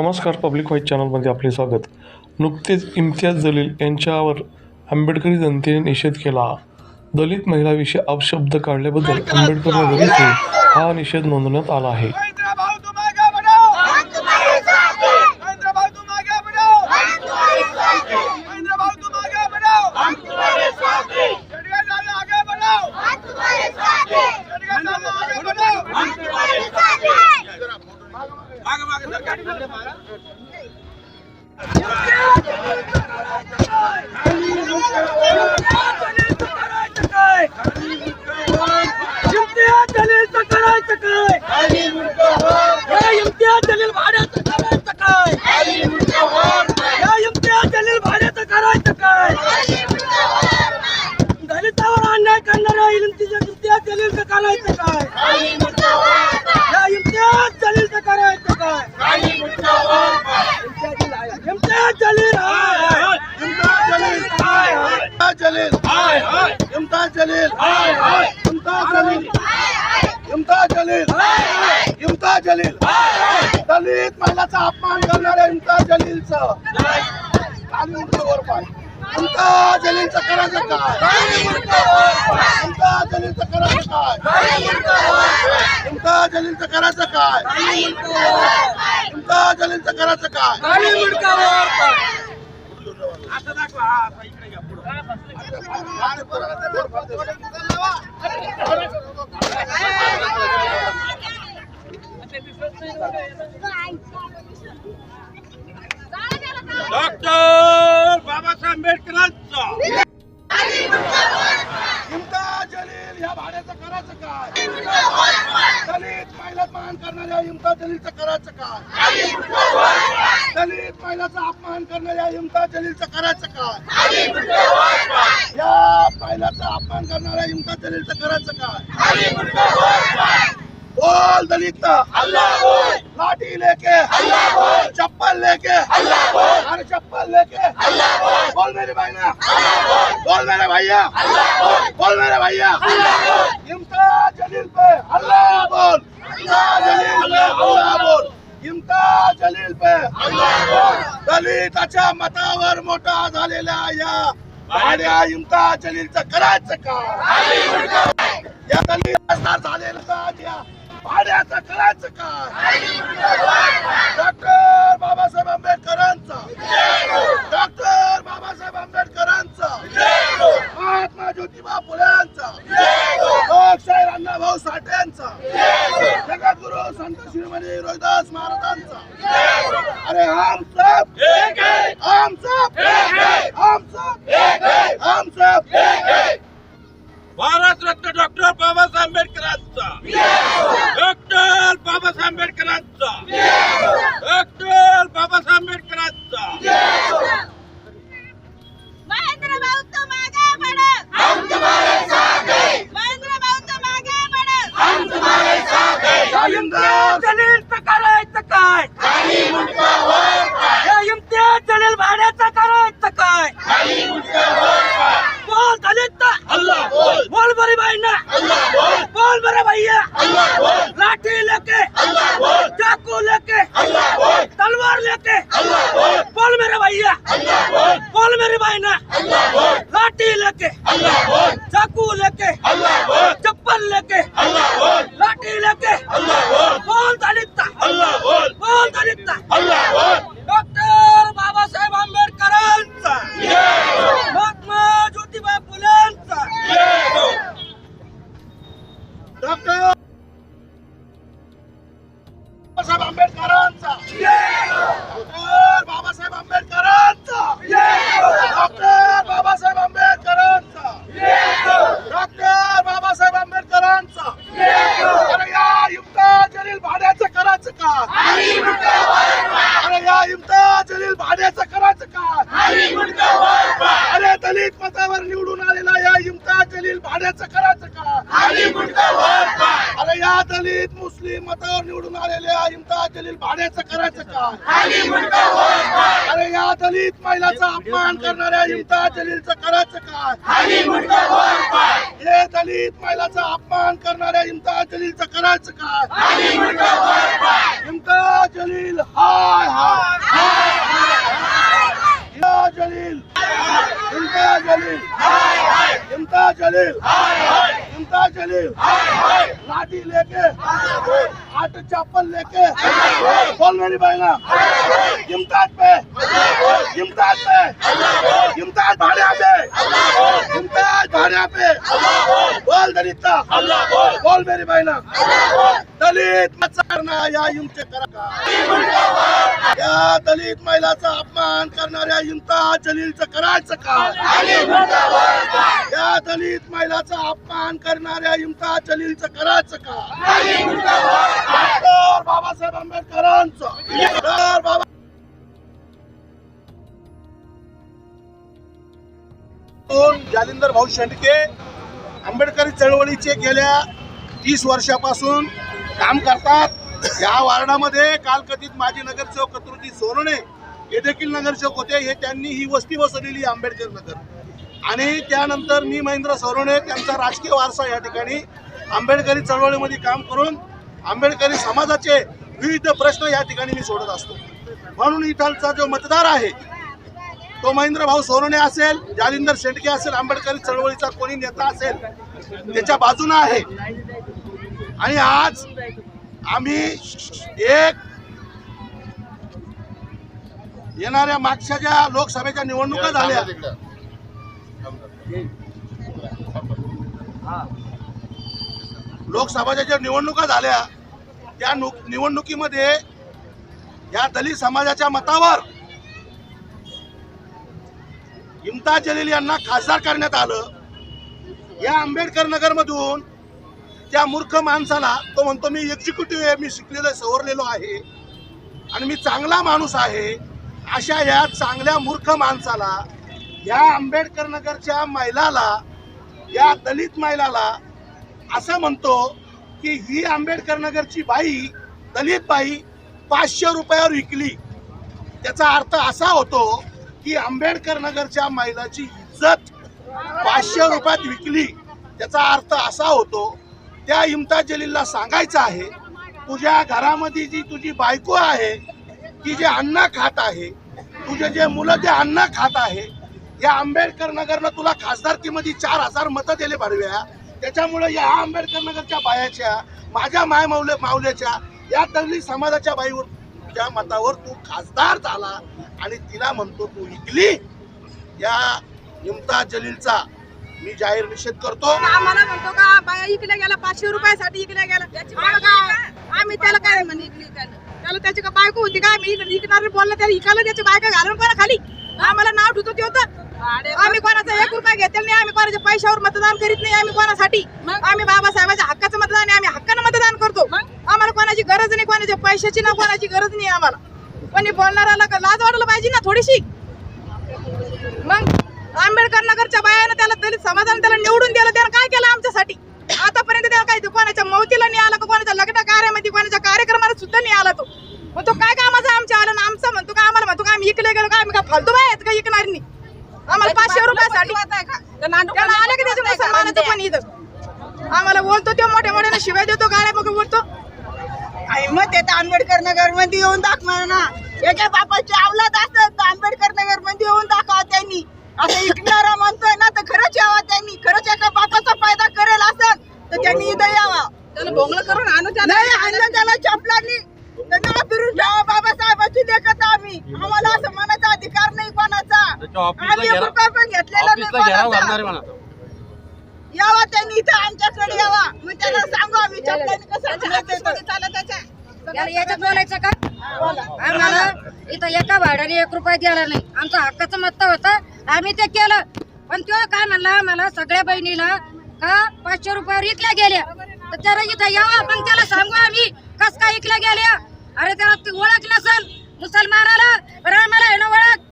नमस्कार public white चॅनलमध्ये आपले स्वागत. नुकतेच इम्तियाज जलील यांच्यावर आंबेडकरी जनतेने निषेध केला. दलित महिलाविषयी अपशब्द काढल्याबद्दल आंबेडकर नगर येथे हा निषेध नोंदवण्यात आला आहे महेंद्र भाऊ तुम आगे बढ़ो हम तुम्हारे साथ हैं महेंद्र भाऊ तुम आगे बढ़ो हम तुम्हारे साथ हैं महेंद्र भाऊ तुम आगे बढ़ो हम तुम्हारे साथ हैं चढ़िया डाल आगे बढ़ो हम तुम्हारे साथ हैं चढ़िया डाल आगे बढ़ो हम तुम्हारे साथ हैं आगे आगे सर गाड़ी चलने मारा इम्तियाज जलीलचं करायचं काय या इम्तियाज जलील भाड्याचं करायचं काय या इम्तियाज जलील भाड्याचं करायचं काय दलितावर अन्याय करणाऱ्या इम्तियाज इम्तियाज जलीलचं करायचं काय या इम्तियाज जलीलचं करायचं काय इम्तियाज जलील हाय इम्तियाज जलील हाय हाय इम्तियाज जलील हाय हाय इम्तियाज जलील इम्तियाज जलील इम्तियाज जलील दलित महिलाचा अपमान करणाऱ्या इम्तियाज जलीलचं खाली उडतं वर पाय. इम्तियाज जलीलचं करायचं काय? इम्तियाज जलीलचं करायचं काय? इम्तियाज जलीलचं करायचं काय? इम्तियाज जलीलचं करायचं काय? आता दाखवा. हा, इकडे घ्या, पुढं. डॉक्टर बाबासाहेब आंबेडकरांचा हिमता जलील या भाड्याचं करायचं काय? दलित महिला मान करणाऱ्या हिमता जलीलचं करायचं काय? दलित महिलाचा अपमान करणाऱ्या हिमता जलीलचं करायचं काय? या महिलाचा अपमान करणाऱ्या हिमता जलीलचं करायचं काय? बोल दलित लाठी लेके चप्पल लेके अरे चप्पल लेके बोल मेरे भाईया बोल मेरे भैया बोल मेरे भैया इम्तियाज जलील पे अल्लाह बोल इम्तियाज जलील पे अल्लाह बोल इम्तियाज जलील पे दलिताच्या मतावर मोठा झालेल्या या भाड्या इम्तियाज जलीलचं करायचं का या दलित झालेलं या भाड्याचं करायचं का डॉक्टर बाबासाहेब आंबेडकरांचा. डॉक्टर इम्तियाज जलीलचं करायचं काय या इम्तियाज जलील भाड्याचं करायचं काय बोल दलित अल्लाह बोल बरी बहना अल्लाह बोल बोल मेरे भैया लाठी लेके चाकू लेके तलवार लेके अल्लाह बोल बोल मेरे भैया अल्लाह बोल मेरी लाठी लेके चाकू लेके अरे या दलित मुस्लिम मतावर निवडून आलेल्या इम्तियाज जलील भाड्याचं करायचं काय अरे या दलित महिलाचा अपमान करणाऱ्या इम्तियाज जलीलचं करायचं काय हे दलित महिलाचा अपमान करणाऱ्या इम्तियाज जलीलचं करायचं काय इम्तियाज जलील हाय हाय. इम्तियाज जलील इम्तियाज जलील इम्तियाज जलील इम्तियाज जलील लाठी लेके आठ चप्पल लेके बोल मेरी बहना इम्तियाज पे इम्तियाज पे इम्तियाज भाड़े पे इम्तियाज भाड़े पे बोल दलिता बोल मेरी बहना दलित करना या इमचे करा का या दलित महिलाचा अपमान करणाऱ्या इंता जलीलचं करायचं का? या दलित महिलाचा अपमान करणाऱ्या इम्तियाज जलीलचं करायचं का? बाबासाहेब आंबेडकरांचं. बाबा जालिंदर भाऊ शेंडके आंबेडकरी चळवळीचे गेल्या तीस वर्षापासून काम करतात. या वार्डामध्ये कालकथित माजी नगरसेवक कतृती सोरणे हे देखील नगरसेवक होते. हे त्यांनी ही वस्ती बसवलेली आहे आंबेडकर नगर. आणि त्यानंतर मी महेंद्र सोरणे त्यांचा राजकीय वारसा या ठिकाणी आंबेडकरी चळवळीमध्ये काम करून आंबेडकरी समाजाचे विविध प्रश्न या ठिकाणी मी सोडत असतो. म्हणून इथालचा जो मतदार आहे तो महेंद्र भाऊ सोरणे असेल जालिंदर शेटके असेल आंबेडकरी चळवळीचा कोणी नेता असेल त्याच्या बाजूने आहे. आणि आज आम्ही एक येणाऱ्या मागच्या ज्या लोकसभेच्या निवडणुका झाल्या. लोकसभाच्या ज्या निवडणुका झाल्या त्या नु- निवडणुकीमध्ये या दलित समाजाच्या मतावर इम्ताज जलील यांना खासदार करण्यात आलं. या आंबेडकर नगर मधून त्या मूर्ख माणसाला तो म्हणतो मी एक्झिक्युटिव्ह आहे मी शिकलेलो सवरलेलो आहे आणि मी चांगला माणूस आहे. अशा या चांगल्या मूर्ख माणसाला या आंबेडकर नगरच्या महिलाला या दलित महिलाला असं म्हणतो की ही आंबेडकर नगरची बाई दलित बाई पाचशे रुपयावर विकली. त्याचा अर्थ असा होतो की आंबेडकर नगरच्या महिलाची इज्जत पाचशे रुपयात विकली. त्याचा अर्थ असा होतो त्या इम्ताज जलीलला सांगायचं आहे तुझ्या घरामध्ये जी तुझी बायको आहे ती जे अन्न खात आहे तुझे जे मुलं जे अन्न खात आहे या आंबेडकर नगरनं तुला खासदारकीमध्ये चार हजार मतं दिले भरव्या त्याच्यामुळे या आंबेडकर नगरच्या बायाच्या माझ्या माय मावले मावल्याच्या या दलित समाजाच्या बाईवर तुझ्या मतावर तू खासदार झाला आणि तिला म्हणतो तू इकली. या इम्ताज जलीलचा मी जाहीर निषेध करतो. आम्हाला म्हणतो का बाया इकल्या गेला पाचशे रुपयासाठी इकल्या गेला? आम्ही त्याला काय म्हणे त्याला त्याची का बायको होती काय मी इकणार बोललं त्याला इकायला त्याची बायका घालून कोणा खाली? आम्हाला नाव ठेवतो ते होतं. आम्ही कोणाचा एक रुपया घेतलेला नाही आम्ही कोणाच्या पैशावर मतदान करीत नाही आम्ही कोणासाठी? आम्ही बाबासाहेबाच्या हक्काचं मतदान आहे आम्ही हक्कानं मतदान करतो. आम्हाला कोणाची गरज नाही कोणाच्या पैशाची ना कोणाची गरज नाही आम्हाला. कोणी बोलणाऱ्याला का लाज वाटलं पाहिजे ना थोडीशी? मग? आंबेडकर नगरच्या बायानं त्याला दलित समाजाने त्याला निवडून दिलं त्यानं काय केलं आमच्यासाठी? आतापर्यंत त्याला काय कोणाच्या मौतीला नाही आला कोणाच्या लग्न कार्यामध्ये कोणाच्या कार्यक्रमाला सुद्धा नाही आला तो. मग तो काय कामाचा आमच्या आला ना आमचं म्हणतो का आम्हाला म्हणतो का आम्ही इकडे गेलो का आम्ही का फालतू बाय आहेत का इकणार नाही? आम्हाला पाचशे रुपयासाठी. त्याला आलं की त्याच्या मुसलमानाचं पण इथं. आम्हाला बोलतो तो मोठ्या मोठ्याने शिवाय देतो गाड्या मग बोलतो आणि मग ते आंबेडकर नगरमध्ये येऊन दाखवा ना. एका बापाची अवलाद असत तर आंबेडकर नगरमध्ये येऊन दाखवा त्यांनी. असं इकणारा म्हणतोय ना तर खरंच यावा त्यांनी. खरंच एका बापाचा फायदा करेल असत तर त्यांनी इथं यावा. त्याला बोंगलं करून आणू नाही आणलं त्याला चपलानी त्यांना फिरून ठेवा बाबासाहेबाची देखत आम्ही. आम्हाला असं मनाचा अधिकार नाही कोणाचा. आम्ही एक रुपया पण घेतलेला नाही कोणाचा. यावा त्यांनी इथं आमच्याकडे यावा. मग त्यांना सांगू आम्ही चपलानी कसं आणायचं ते. याला याच्यात बोलायचं का? आम्हाला इथं एका भाड्याने एक रुपया द्यायला नाही. आमचं हक्काचं मत होतं. आम्ही ते केलं. पण तो काय म्हणला? मला सगळ्या बहिणीला का पाचशे रुपयावर इकल्या गेल्या? तर त्याला इथं यावं पण त्याला सांगू आम्ही. कस काय इकल्या गेल्या? अरे त्याला ओळख नसल. मुसलमानाला. रामाला आम्हाला ओळख?